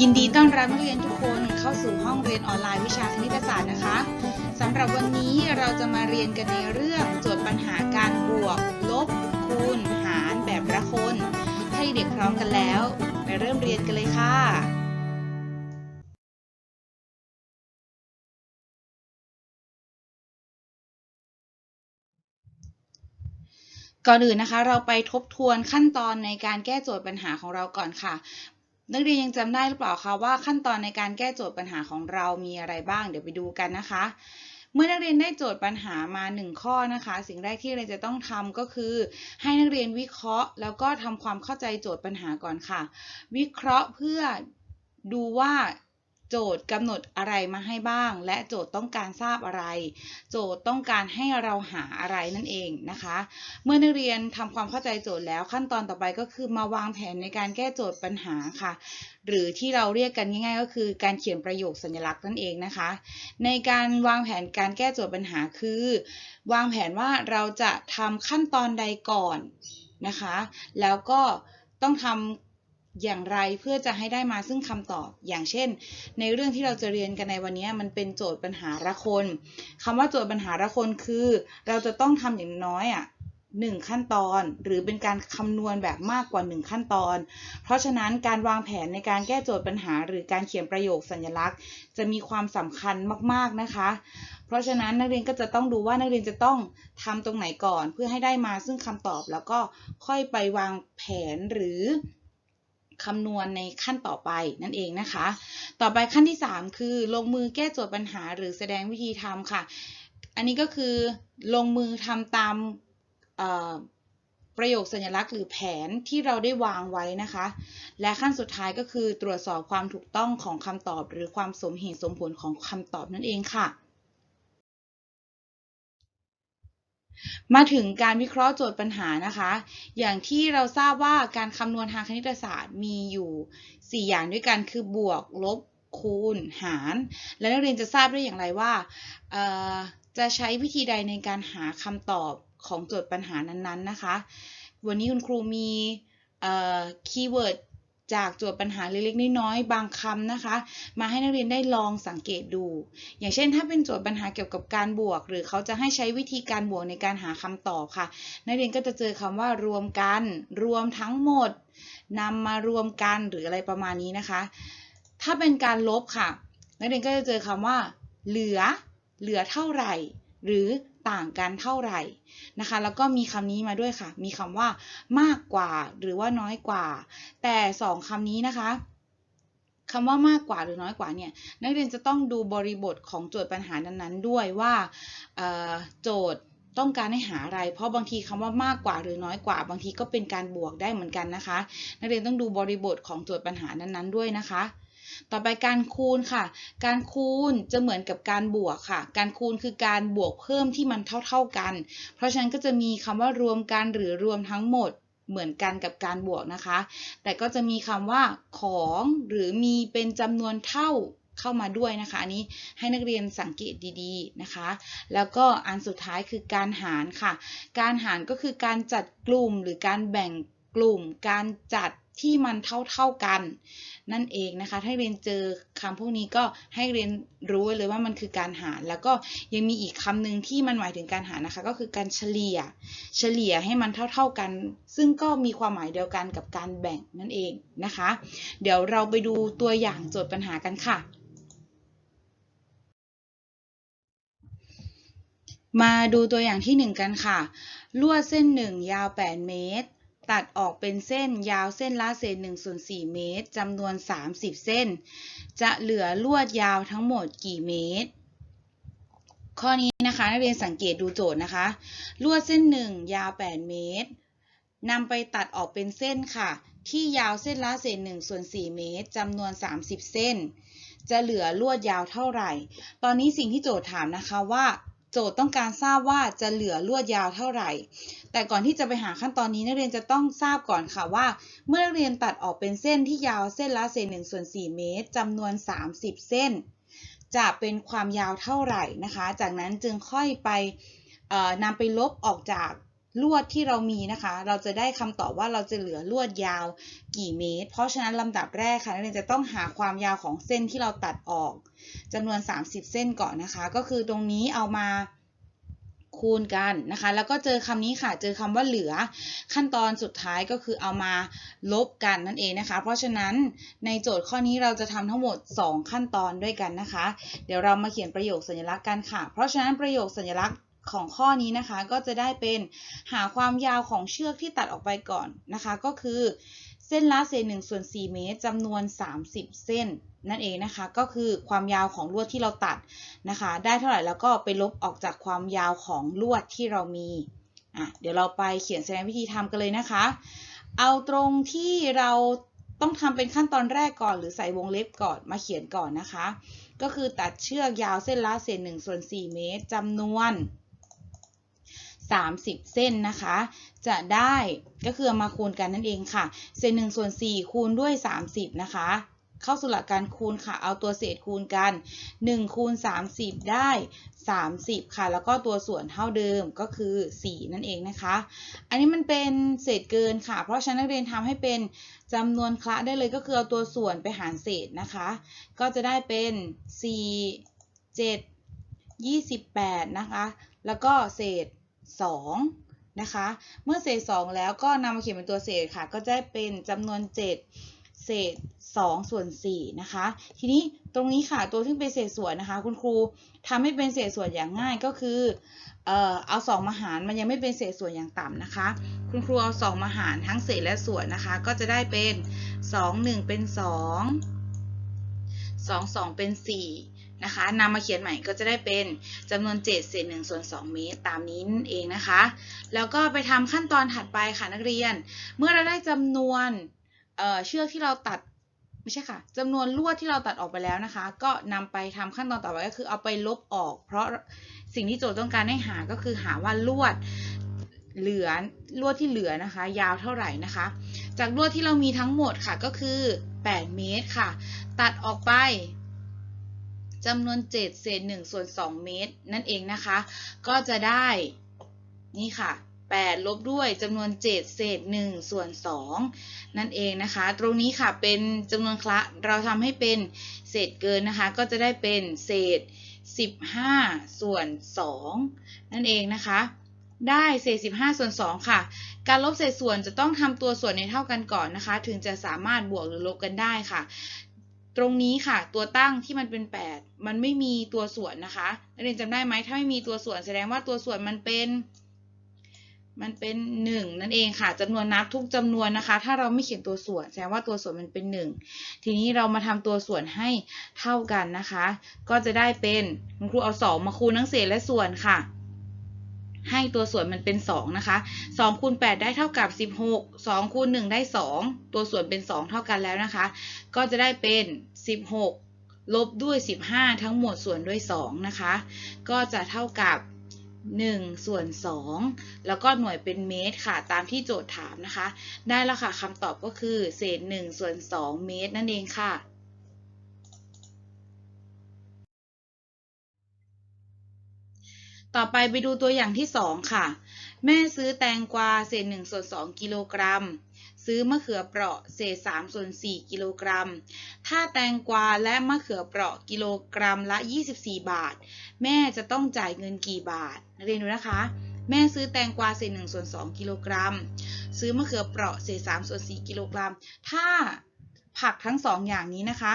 ยินดีต้อนรับนักเรียนทุกคนเข้าสู่ห้องเรียนออนไลน์วิชาคณิตศาสตร์นะคะสำหรับวันนี้เราจะมาเรียนกันในเรื่องโจทย์ปัญหาการบวก ลบ คูณ หารแบบละคนถ้าเด็กพร้อมกันแล้ว ไปเริ่มเรียนกันเลยค่ะก่อนอื่นนะคะ เราไปทบทวนขั้นตอนในการแก้โจทย์ปัญหาของเราก่อนค่ะ นักเรียนยังจำได้หรือเปล่าคะว่าขั้นตอนในการแก้โจทย์ปัญหาของเรามีอะไรบ้าง เดี๋ยวไปดูกันนะคะ เมื่อนักเรียนได้โจทย์ปัญหามา 1 ข้อนะคะ สิ่งแรกที่เราจะต้องทำก็คือ ให้นักเรียนวิเคราะห์ แล้วก็ทำความเข้าใจโจทย์ปัญหาก่อนค่ะ วิเคราะห์เพื่อดูว่า โจทย์กำหนดอะไรมาให้บ้าง และโจทย์ต้องการทราบอะไร โจทย์ต้องการให้เราหาอะไรนั่นเองนะคะ เมื่อนักเรียนทำความเข้าใจโจทย์แล้วขั้นตอนต่อไปก็คือมาวางแผนในการแก้โจทย์ปัญหาค่ะ หรือที่เราเรียกกันง่ายๆ ก็คือการเขียนประโยคสัญลักษณ์นั่นเองนะคะ ในการวางแผนการแก้โจทย์ปัญหาคือ วางแผนว่าเราจะทำขั้นตอนใดก่อนนะคะ แล้วก็ต้องทำ อย่างไรเพื่อจะให้ได้มาซึ่งคำตอบ อย่างเช่น ในเรื่องที่เราจะเรียนกันในวันนี้มันเป็นโจทย์ปัญหาละคนคำว่าโจทย์ปัญหาละคนคือ เราจะต้องทำอย่างน้อยอะหนึ่งขั้นตอน หรือเป็นการคำนวณแบบมากกว่า 1 ขั้นตอน เพราะฉะนั้นการวางแผนในการแก้โจทย์ปัญหา หรือการเขียนประโยคสัญลักษณ์ จะมีความสำคัญมากๆนะคะ เพราะฉะนั้นนักเรียนก็จะต้องดูว่านักเรียนจะต้องทำตรงไหนก่อน เพื่อให้ได้มาซึ่งคำตอบแล้วก็ค่อยไปวางแผนหรือ คำนวณในขั้นต่อไปนั่นเองนะคะ ต่อไปขั้นที่ 3 คือลงมือแก้โจทย์ปัญหาหรือแสดงวิธีทำค่ะ อันนี้ก็คือลงมือทำตามประโยคสัญลักษณ์หรือแผนที่เราได้วางไว้นะคะ และขั้นสุดท้ายก็คือตรวจสอบความถูกต้องของคำตอบ หรือความสมเหตุสมผลของคำตอบนั่นเองค่ะ มาถึงการวิเคราะห์โจทย์ปัญหานะคะ อย่างที่เราทราบว่าการคำนวณทางคณิตศาสตร์มีอยู่ 4 อย่างด้วยกันคือบวก ลบ คูณ หาร และนักเรียนจะทราบได้อย่างไรว่าจะใช้วิธีใดในการหาคำตอบของโจทย์ปัญหานั้นๆนะคะ วันนี้คุณครูมีคีย์เวิร์ด จากโจทย์ปัญหาเล็กๆน้อยๆบางคำนะคะ มาให้นักเรียนได้ลองสังเกตดู อย่างเช่น ถ้าเป็นโจทย์ปัญหาเกี่ยวกับการบวก หรือเขาจะให้ใช้วิธีการบวกในการหาคำตอบค่ะ นักเรียนก็จะเจอคำว่ารวมกัน รวมทั้งหมดนำมารวมกันหรืออะไรประมาณนี้นะคะ ถ้าเป็นการลบค่ะ นักเรียนก็จะเจอคำว่า เหลือ เหลือเท่าไหร่ หรือ ต่างกันเท่าไหร่นะคะ แล้วก็มีคำนี้มาด้วยค่ะ มีคำว่ามากกว่าหรือว่าน้อยกว่า แต่สองคำนี้นะคะคำว่ามากกว่าหรือน้อยกว่าเนี่ยนักเรียนจะต้องดูบริบทของโจทย์ปัญหานั้นๆ ด้วยว่าโจทย์ต้องการให้หาอะไร เพราะบางทีคำว่ามากกว่าหรือน้อยกว่า บางทีก็เป็นการบวกได้เหมือนกันนะคะ นักเรียนต้องดูบริบทของโจทย์ปัญหานั้นๆด้วยนะคะ ต่อไปการคูณค่ะ การคูณจะเหมือนกับการบวกค่ะ การคูณคือการบวกเพิ่มที่มันเท่า ๆกัน เพราะฉะนั้นก็จะมีคำว่ารวมกันหรือรวมทั้งหมดเหมือนกันกับการบวกนะคะ แต่ก็จะมีคำว่าของหรือมีเป็นจำนวนเท่าเข้ามาด้วยนะคะ อันนี้ให้นักเรียนสังเกตดีๆนะคะ แล้วก็อันสุดท้ายคือการหารค่ะ การหารก็คือการจัดกลุ่มหรือการแบ่งกลุ่ม การจัด ที่มันเท่าๆกัน นั่นเองนะคะ ถ้าเรียนเจอคำพวกนี้ก็ให้เรียนรู้เลยว่ามันคือการหาร แล้วก็ยังมีอีกคำหนึ่งที่มันหมายถึงการหารนะคะ ก็คือการเฉลี่ย เฉลี่ยให้มันเท่าๆกัน ซึ่งก็มีความหมายเดียวกันกับการแบ่งนั่นเองนะคะ เดี๋ยวเราไปดูตัวอย่างโจทย์ปัญหากันค่ะมาดูตัวอย่างที่ 1 กันค่ะ ลวดเส้น 1 ยาว 8 เมตร ตัดออกเป็นเส้นยาวเส้นละเศษ1ส่วน4เมตรจำนวน 30 เส้น จะเหลือลวดยาวทั้งหมดกี่เมตร ข้อนี้นะคะนักเรียนสังเกตดูโจทย์นะคะ ลวดเส้น 1 ยาว 8 เมตรนำไปตัดออกเป็นเส้นค่ะ ที่ยาวเส้นละเศษ1ส่วน4เมตรจำนวน 30 เส้น จะเหลือลวดยาวเท่าไหร่ ตอนนี้สิ่งที่โจทย์ถามนะคะว่า โจทย์ต้องการทราบว่าจะเหลือลวดยาวเท่าไหร่ แต่ก่อนที่จะไปหาขั้นตอนนี้นักเรียนจะต้องทราบก่อนค่ะว่า เมื่อนักเรียนตัดออกเป็นเส้นที่ยาวเส้นละเศษ1ส่วน4เมตรจำนวน 30 เส้น จะเป็นความยาวเท่าไหร่นะคะ จากนั้นจึงค่อยไปนำไปลบออกจาก ลวดที่เรามีนะคะ เราจะได้คำตอบว่าเราจะเหลือลวดยาวกี่เมตร เพราะฉะนั้นลำดับแรกค่ะนักเรียนจะต้องหาความยาวของเส้นที่เราตัดออกจำนวน 30 เส้นก่อนนะคะ ก็คือตรงนี้เอามาคูณกันนะคะ แล้วก็เจอคำนี้ค่ะ เจอคำว่าเหลือ ขั้นตอนสุดท้ายก็คือเอามาลบกันนั่นเองนะคะ เพราะฉะนั้นในโจทย์ข้อนี้เราจะทำทั้งหมด 2 ขั้นตอนด้วยกันนะคะ เดี๋ยวเรามาเขียนประโยคสัญลักษณ์กันค่ะ เพราะฉะนั้นประโยคสัญลักษณ์ ของข้อนี้นะคะก็จะได้เป็นหาความยาวของเชือกที่ตัดออกไปก่อนนะคะ ก็คือเส้นละเศษ1ส่วน4เมตรจำนวน 30 เส้น นั่นเองนะคะ ก็คือความยาวของลวดที่เราตัดนะคะ ได้เท่าไหร่แล้วก็ไปลบออกจากความยาวของลวดที่เรามีอะเดี๋ยวเราไปเขียนแสดงวิธีทำกันเลยนะคะ เอาตรงที่เราต้องทำเป็นขั้นตอนแรกก่อนหรือใส่วงเล็บก่อนมาเขียนก่อนนะคะ ก็คือตัดเชือกยาวเส้นละเศษ1ส่วน4เมตรจำนวน 30 เส้นนะคะ จะได้ก็คือมาคูณกันนั่นเองค่ะ เศษ1ส่วน4คูณด้วย 30 นะคะ เข้าสู่หลักการคูณค่ะ เอาตัวเศษคูณกัน 1 คูณ 30 ได้ 30 ค่ะ แล้วก็ตัวส่วนเท่าเดิมก็คือ 4 นั่นเองนะคะ อันนี้มันเป็นเศษเกินค่ะ เพราะฉะนั้นนักเรียนทำให้เป็นจำนวนคละได้เลยก็คือเอาตัวส่วนไปหารเศษนะคะ ก็จะได้เป็น 4 7 28 นะคะ แล้วก็เศษ 2 นะคะ เมื่อเศษ 2 แล้วก็นำมาเขียนเป็นตัวเศษค่ะ ก็จะเป็นจำนวน 7 เศษ 2 ส่วน 4 นะคะ ทีนี้ตรงนี้ค่ะ ตัวที่เป็นเศษส่วนนะคะ คุณครูทำให้เป็นเศษส่วนอย่างง่ายก็คือ เอ่อ เอา 2 มาหาร มันยังไม่เป็นเศษส่วนอย่างต่ำนะคะ คุณครูเอา 2 มาหารทั้งเศษและส่วนนะคะ ก็จะได้เป็น 2 1 เป็น 2 2 2 เป็น 4 นะคะนำมาเขียนใหม่ก็จะได้เป็นจำนวน7เศษ1ส่วน2เมตรตามนี้นั่นเองนะคะ แล้วก็ไปทำขั้นตอนถัดไปค่ะนักเรียน เมื่อเราได้จำนวนเเชือกที่เราตัดไม่ใช่ค่ะจำนวนลวดที่เราตัดออกไปแล้วนะคะ ก็นำไปทำขั้นตอนต่อไปก็คือเอาไปลบออก เพราะสิ่งที่โจทย์ต้องการให้หาก็คือหาว่าลวดเหลือลวดที่เหลือนะคะ ยาวเท่าไหร่นะคะ จากลวดที่เรามีทั้งหมดค่ะก็คือ 8 เมตรค่ะ ตัดออกไป จำนวน 7 เศษ1ส่วน 2 เมตร นั่นเองนะคะ ก็จะได้นี่ค่ะ8ลบด้วยจำนวน 7 เศษ1ส่วน 2 นั่นเองนะคะ ตรงนี้ค่ะเป็นจำนวนคละเราทำให้เป็นเศษเกินนะคะ ก็จะได้เป็นเศษ 15 ส่วน 2 นั่นเองนะคะ ได้เศษ 15 ส่วน 2 ค่ะ การลบเศษส่วนจะต้องทำตัวส่วนในเท่ากันก่อนนะคะ ถึงจะสามารถบวกหรือลบกันได้ค่ะ ตรงนี้ค่ะ ตัวตั้งที่มันเป็น 8 มันไม่มีตัวส่วนนะคะนักเรียนจำได้ไหมถ้าไม่มีตัวส่วนแสดงว่าตัวส่วนมันเป็นมันเป็น 1 นั่นเองค่ะจำนวนนับทุกจำนวนนะคะ ถ้าเราไม่เขียนตัวส่วนแสดงว่าตัวส่วนมันเป็น 1 ทีนี้เรามาทำตัวส่วนให้เท่ากันนะคะ ก็จะได้เป็นคุณครูเอา 2 มาคูณทั้งเศษและส่วนค่ะ ให้ตัวส่วนมันเป็น 2 นะคะ2คูณ8ได้เท่ากับ 16 2คูณ1ได้ 2 ตัวส่วนเป็น 2 เท่ากันแล้วนะคะ ก็จะได้เป็น 16 ลบด้วย 15 ทั้งหมดส่วนด้วย 2 นะคะ ก็จะเท่ากับ1ส่วน2แล้วก็หน่วยเป็นเมตรค่ะ ตามที่โจทย์ถามนะคะ ได้แล้วค่ะคำตอบก็คือ เศษ1ส่วน2เมตรนั่นเองค่ะ ต่อไปไปดูตัวอย่างที่ 2 ค่ะ แม่ซื้อแตงกวาเศษ1ส่วน2กิโลกรัม ซื้อมะเขือเปราะเศษ3ส่วน4กิโลกรัม ถ้าแตงกวาและมะเขือเปราะกิโลกรัมละ 24 บาท แม่จะต้องจ่ายเงินกี่บาท เรียนดูนะคะ แม่ซื้อแตงกวาเศษ1ส่วน2กิโลกรัม ซื้อมะเขือเปราะเศษ3ส่วน4กิโลกรัม ถ้า ผักทั้ง2องอย่างนี้นะคะ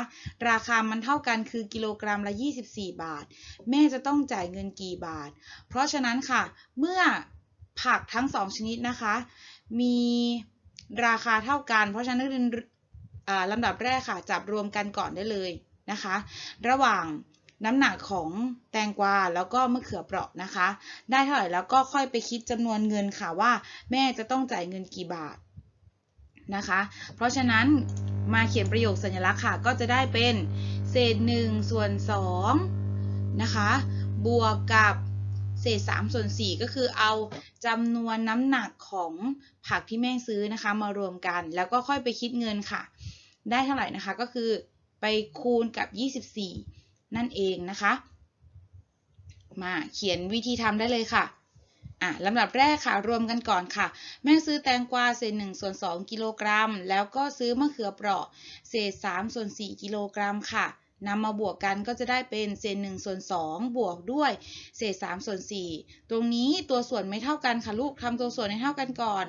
ราคามันเท่ากันคือกิโลกรัมละ 24 บาท แม่จะต้องจ่ายเงินกี่บาท เพราะฉะนั้นค่ะ เมื่อผักทั้ง2ชนิดนะคะ มีราคาเท่ากัน เพราะฉะนั้นเรียนลำดับแรกค่ะ จับรวมกันก่อนได้เลยนะคะ ระหว่างน้ำหนักของแตงกวาแล้วก็มะเขือเปราะนะคะ ได้เท่าไหร่แล้วก็ค่อยไปคิดจำนวนเงินค่ะว่า แม่จะต้องจ่ายเงินกี่บาทนะคะ เพราะฉะนั้น มาเขียนประโยคสัญลักษณ์ค่ะ ก็จะได้เป็นเศษ1ส่วน2นะคะ บวกกับเศษ3ส่วน4ก็คือเอาจำนวนน้ำหนักของผักที่แม่ซื้อนะคะ มารวมกัน แล้วก็ค่อยไปคิดเงินค่ะ ได้เท่าไหร่นะคะก็คือไปคูณกับ 24 นั่นเองนะคะ มาเขียนวิธีทำได้เลยค่ะ อะลำดับแรกค่ะ รวมกันก่อนค่ะ แม่ซื้อแตงกวาเศษ1ส่วน2กิโลกรัม แล้วก็ซื้อมะเขือเปราะ เศษ3ส่วน4กิโลกรัมค่ะนำมาบวกกันก็จะได้เป็นเศษ1ส่วน2บวกด้วยเศษ3ส่วน4ตรงนี้ตัวส่วนไม่เท่ากันค่ะลูกทำตัวส่วนให้เท่ากันก่อน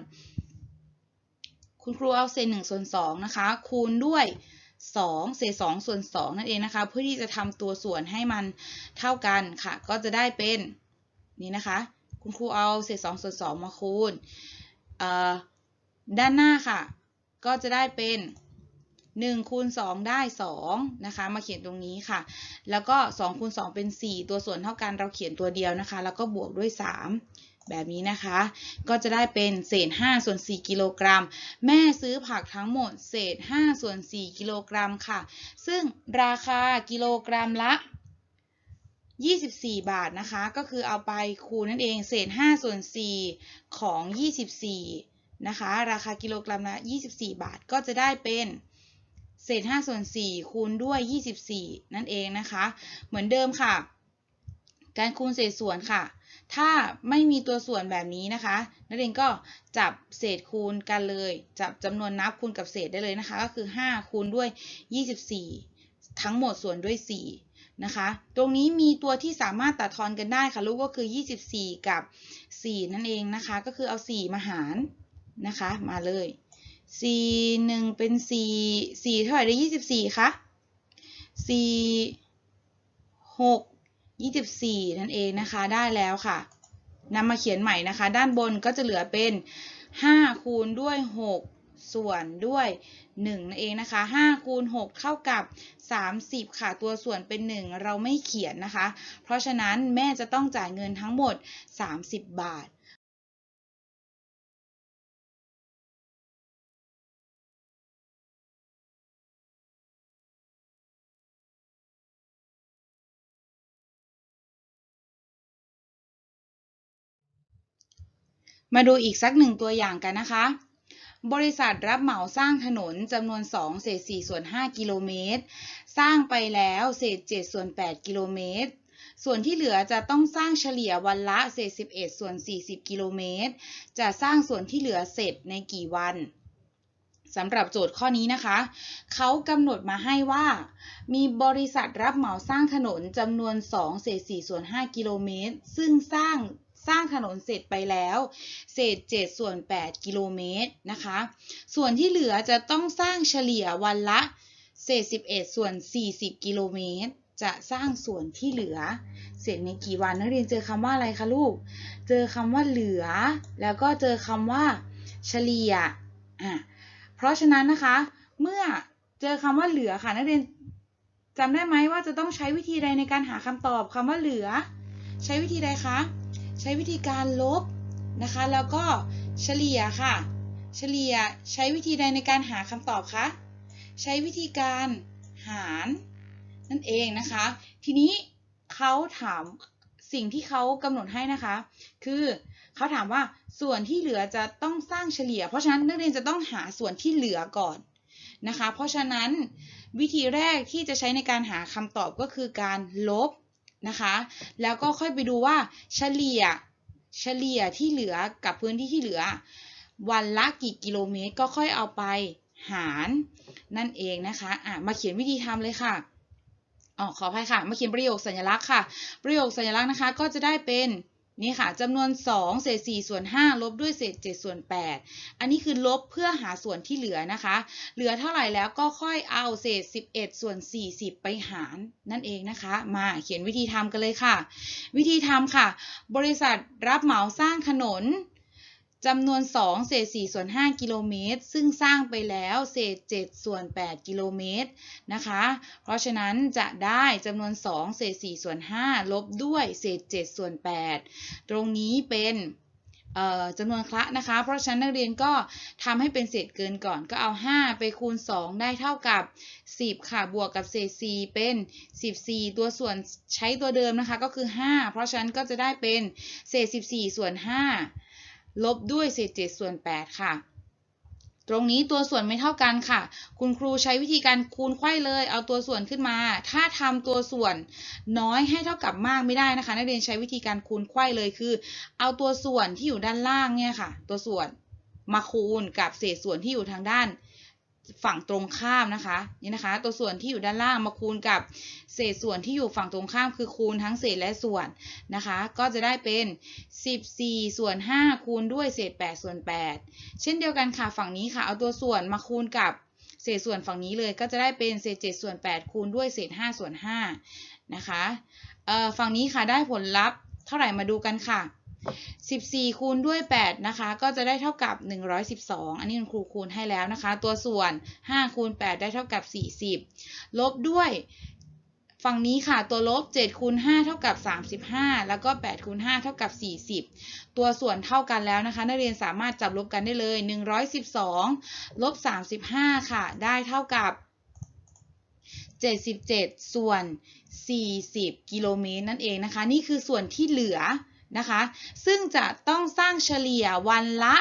คุณครูเอาเศษ1ส่วน2นะคะ คูณด้วย2เศษ2ส่วน2นั่นเองนะคะ เพื่อที่จะทำตัวส่วนให้มันเท่ากันค่ะ ก็จะได้เป็นนี่นะคะ คุณครูเอาเศษ2ส่วน2มาคูณด้านหน้าค่ะ ก็จะได้เป็น1คูณ2ได้2นะคะ มาเขียนตรงนี้ค่ะ แล้วก็2คูณ2เป็น 4 ตัวส่วนเท่ากันเราเขียนตัวเดียวนะคะ แล้วก็บวกด้วย 3 แบบนี้นะคะ ก็จะได้เป็นเศษ5ส่วน4กิโลกรัม แม่ซื้อผักทั้งหมด เศษ5ส่วน4กิโลกรัมค่ะ ซึ่งราคากิโลกรัมละ 24 บาทนะคะ ก็คือเอาไปคูณนั่นเองเศษ 5 ส่วน 4 ของ 24 นะคะ ราคากิโลกรัมละ 24 บาทก็จะได้เป็นเศษ 5 ส่วน 4 คูณด้วย 24 นั่นเองนะคะ เหมือนเดิมค่ะ การคูณเศษส่วนค่ะ ถ้าไม่มีตัวส่วนแบบนี้นะคะ นักเรียนก็จับเศษคูณกันเลย จับจำนวนนับคูณกับเศษได้เลยนะคะ ก็คือ 5 คูณด้วย 24 ทั้งหมดส่วนด้วย 4 นะคะ ตรงนี้มีตัวที่สามารถตัดทอนกันได้ค่ะลูกก็คือ 24 กับ 4 นั่นเองนะคะ ก็คือเอา 4 มาหารนะคะ มาเลยสี่หนึ่งเป็นสี่สี่เท่าไหร่ได้ยี่สิบสี่คะสี่หกยี่สิบสี่นั่นเองนะคะ ได้แล้วค่ะนำมาเขียนใหม่นะคะ ด้านบนก็จะเหลือเป็นห้าคูณด้วยหก ส่วนด้วย 1 นั่นเองนะคะ5คูณ6เท่ากับ 30 ค่ะ ตัวส่วนเป็น 1 เราไม่เขียนนะคะ เพราะฉะนั้นแม่จะต้องจ่ายเงินทั้งหมด 30 บาทมาดูอีกสักหนึ่งตัวอย่างกันนะคะ บริษัทรับเหมาสร้างถนนจำนวน 2 เศษ4ส่วน 5 กิโลเมตร สร้างไปแล้วเศษ 7 ส่วน 8 กิโลเมตร ส่วนที่เหลือจะต้องสร้างเฉลี่ยวันละเศษ 11 ส่วน 40 กิโลเมตร จะสร้างส่วนที่เหลือเสร็จในกี่วันสำหรับโจทย์ข้อนี้นะคะ เขากำหนดมาให้ว่า มีบริษัทรับเหมาสร้างถนนจำนวน2เศษ4ส่วน 5 กิโลเมตร ซึ่งสร้าง สร้างถนนเสร็จไปแล้ว เศษ 7 ส่วน 8 กิโลเมตรนะคะ ส่วนที่เหลือจะต้องสร้างเฉลี่ยวันละเศษ 11 ส่วน 40 กิโลเมตร จะสร้างส่วนที่เหลือ เสร็จในกี่วันนักเรียนเจอคำว่าอะไรคะลูก เจอคำว่าเหลือ แล้วก็เจอคำว่า เฉลี่ยอะเพราะฉะนั้นนะคะ เมื่อเจอคำว่าเหลือค่ะนักเรียนจำได้ไหมว่าจะต้องใช้วิธีใดในการหาคำตอบคำว่าเหลือ ใช้วิธีใดคะ ใช้วิธีการลบนะคะ แล้วก็เฉลี่ยค่ะ เฉลี่ยใช้วิธีใดในการหาคำตอบคะใช้วิธีการหารนั่นเองนะคะ ทีนี้เขาถามสิ่งที่เขากำหนดให้นะคะ คือเขาถามว่าส่วนที่เหลือจะต้องสร้างเฉลี่ย เพราะฉะนั้นนักเรียนจะต้องหาส่วนที่เหลือก่อนนะคะ เพราะฉะนั้นวิธีแรกที่จะใช้ในการหาคำตอบก็คือการลบ นะคะ แล้วก็ค่อยไปดูว่าเฉลี่ยเฉลี่ยที่เหลือกับพื้นที่ที่เหลือ วันละกี่กิโลเมตรก็ค่อยเอาไปหารนั่นเองนะคะะมาเขียนวิธีทำเลยค่ะอ๋อขออภัยค่ะ มาเขียนประโยคสัญลักษณ์ค่ะ ประโยคสัญลักษณ์นะคะ ก็จะได้เป็น นี่ค่ะจำนวน 2 เศษ4ส่วน 5 ลบด้วยเศษ 7 ส่วน 8 อันนี้คือลบเพื่อหาส่วนที่เหลือนะคะ เหลือเท่าไหร่แล้วก็ค่อยเอาเศษ 11 ส่วน 40 ไปหารนั่นเองนะคะ มาเขียนวิธีทำกันเลยค่ะ วิธีทำค่ะ บริษัทรับเหมาสร้างถนน จำนวน 2 เศษ 4 ส่วน 5 กิโลเมตร ซึ่งสร้างไปแล้วเศษ 7 ส่วน 8 กิโลเมตรนะคะ เพราะฉะนั้นจะได้จำนวน 2 เศษ 4 ส่วน 5 ลบด้วยเศษ 7 ส่วน 8 ตรงนี้เป็นจำนวนคละนะคะ เพราะฉะนั้นนักเรียนก็ทำให้เป็นเศษเกินก่อน ก็เอา 5 ไปคูณ 2 ได้เท่ากับ 10 ค่ะ บวกกับเศษ 4 เป็น 14 ตัวส่วนใช้ตัวเดิมนะคะ ก็คือ 5 เพราะฉะนั้นก็จะได้เป็นเศษ 14 ส่วน 5 ลบด้วยเศษ7ส่วน 8 ค่ะ ตรงนี้ตัวส่วนไม่เท่ากันค่ะ คุณครูใช้วิธีการคูณไขว้เลย เอาตัวส่วนขึ้นมา ถ้าทำตัวส่วนน้อยให้เท่ากับมากไม่ได้นะคะ นักเรียนใช้วิธีการคูณไขว้เลยคือ เอาตัวส่วนที่อยู่ด้านล่างเนี่ยค่ะ ตัวส่วนมาคูณกับเศษส่วนที่อยู่ทางด้าน ฝั่งตรงข้ามนะคะนี่นะคะ ตัวส่วนที่อยู่ด้านล่างมาคูณกับเศษส่วนที่อยู่ฝั่งตรงข้ามคือคูณทั้งเศษและส่วนนะคะ ก็จะได้เป็น 14 ส่วน 5 คูณด้วยเศษ 8 ส่วน 8 เช่นเดียวกันค่ะฝั่งนี้ค่ะ เอาตัวส่วนมาคูณกับเศษส่วนฝั่งนี้เลยก็จะได้เป็นเศษ 7 ส่วน 8 คูณด้วยเศษ 5 ส่วน5นะคะฝั่งนี้ค่ะได้ผลลัพธ์เท่าไหร่มาดูกันค่ะ 14 คูณด้วย 8 นะคะ ก็จะได้เท่ากับ 112 อันนี้คุณครูคูณให้แล้วนะคะ ตัวส่วน 5 คูณ 8 ได้เท่ากับ 40 ลบด้วยฝั่งนี้ค่ะตัวลบ7คูณ5เท่ากับ 35 แล้วก็8คูณ5เท่ากับ 40 ตัวส่วนเท่ากันแล้วนะคะ นักเรียนสามารถจับลบกันได้เลย 112ลบ35 ค่ะ ได้เท่ากับ 77 ส่วน 40 กิโลเมตรนั่นเองนะคะ นี่คือส่วนที่เหลือ นะคะ ซึ่งจะต้องสร้างเฉลี่ยวันละ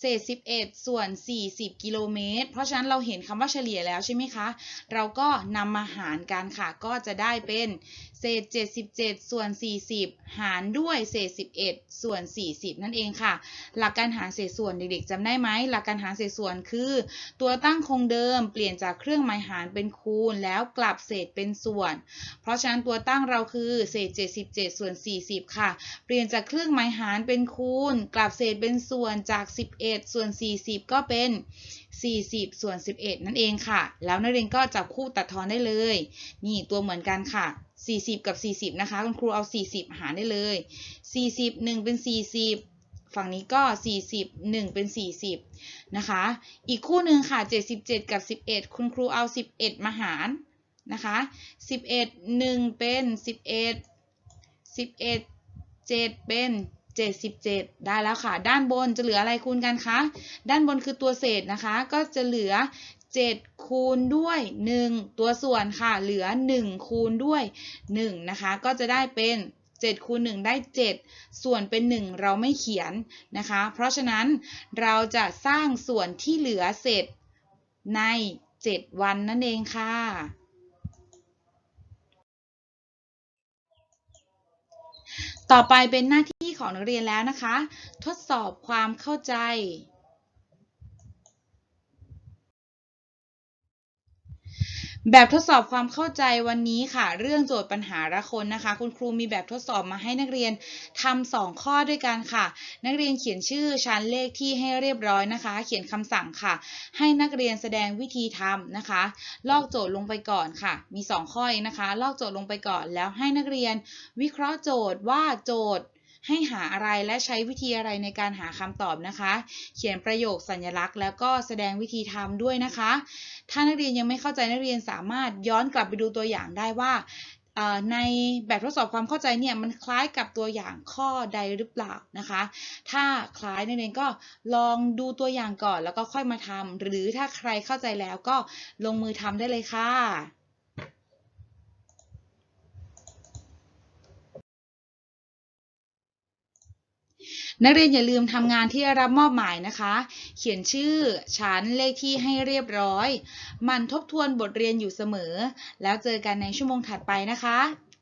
เศษ 11 ส่วน 40 กิโลเมตร เพราะฉะนั้นเราเห็นคำว่าเฉลี่ยแล้วใช่ไหมคะ เราก็นำมาหารกันค่ะ ก็จะได้เป็น เศษ 77 ส่วน 40 หารด้วยเศษ 11 ส่วน 40 นั่นเองค่ะ หลักการหารเศษส่วนเด็กๆจำได้ไหม หลักการหารเศษส่วนคือ ตัวตั้งคงเดิมเปลี่ยนจากเครื่องหมายหารเป็นคูณ แล้วกลับเศษเป็นส่วน เพราะฉะนั้นตัวตั้งเราคือเศษ 77 ส่วน 40 ค่ะ เปลี่ยนจากเครื่องหมายหารเป็นคูณ กลับเศษเป็นส่วนจาก 11 ส่วน 40 ก็เป็น40 ส่วน 11 นั่นเองค่ะ แล้วนักเรียนก็จับคู่ตัดทอนได้เลย นี่ตัวเหมือนกันค่ะ 40 กับ 40 นะคะ คุณครูเอา 40 หารได้เลย 40 1 เป็น 40 ฝั่งนี้ก็ 40 1 เป็น 40 นะคะ อีกคู่หนึ่งค่ะ 77 กับ 11 คุณครูเอา 11 มาหารนะคะ 11 1 เป็น 11 11 7 เป็น 77 ได้แล้วค่ะ ด้านบนจะเหลืออะไรคูณกันคะ ด้านบนคือตัวเศษนะคะ ก็จะเหลือ 7 คูณด้วย 1 ตัวส่วนค่ะ เหลือ 1 คูณด้วย 1 นะคะ ก็จะได้เป็น 7 คูณ 1 ได้ 7 ส่วนเป็น 1 เราไม่เขียนนะคะ เพราะฉะนั้นเราจะสร้างส่วนที่เหลือเสร็จใน 7 วันนั่นเองค่ะต่อไปเป็นหน้าที่ของนักเรียนแล้วนะคะ ทดสอบความเข้าใจ แบบทดสอบความเข้าใจวันนี้ค่ะ เรื่องโจทย์ปัญหาละคนนะคะ คุณครูมีแบบทดสอบมาให้นักเรียนทำสองข้อด้วยกันค่ะ นักเรียนเขียนชื่อชั้นเลขที่ให้เรียบร้อยนะคะ เขียนคำสั่งค่ะ ให้นักเรียนแสดงวิธีทำนะคะ ลอกโจทย์ลงไปก่อนค่ะ มี 2 ข้อเองนะคะ ลอกโจทย์ลงไปก่อน แล้วให้นักเรียนวิเคราะห์โจทย์ว่าโจทย์ ให้หาอะไรและใช้วิธีอะไรในการหาคำตอบนะคะ เขียนประโยคสัญลักษณ์ แล้วก็แสดงวิธีทำด้วยนะคะ ถ้านักเรียนยังไม่เข้าใจนักเรียนสามารถย้อนกลับไปดูตัวอย่างได้ว่าในแบบทดสอบความเข้าใจเนี่ยมันคล้ายกับตัวอย่างข้อใดหรือเปล่านะคะ ถ้าคล้ายนักเรียนก็ลองดูตัวอย่างก่อนแล้วก็ค่อยมาทำหรือถ้าใครเข้าใจแล้วก็ลงมือทำได้เลยค่ะ นักเรียนอย่าลืมทำงานที่รับมอบหมายนะคะ เขียนชื่อ ชั้น เลขที่ให้เรียบร้อย มันทบทวนบทเรียนอยู่เสมอ แล้วเจอกันในชั่วโมงถัดไปนะคะ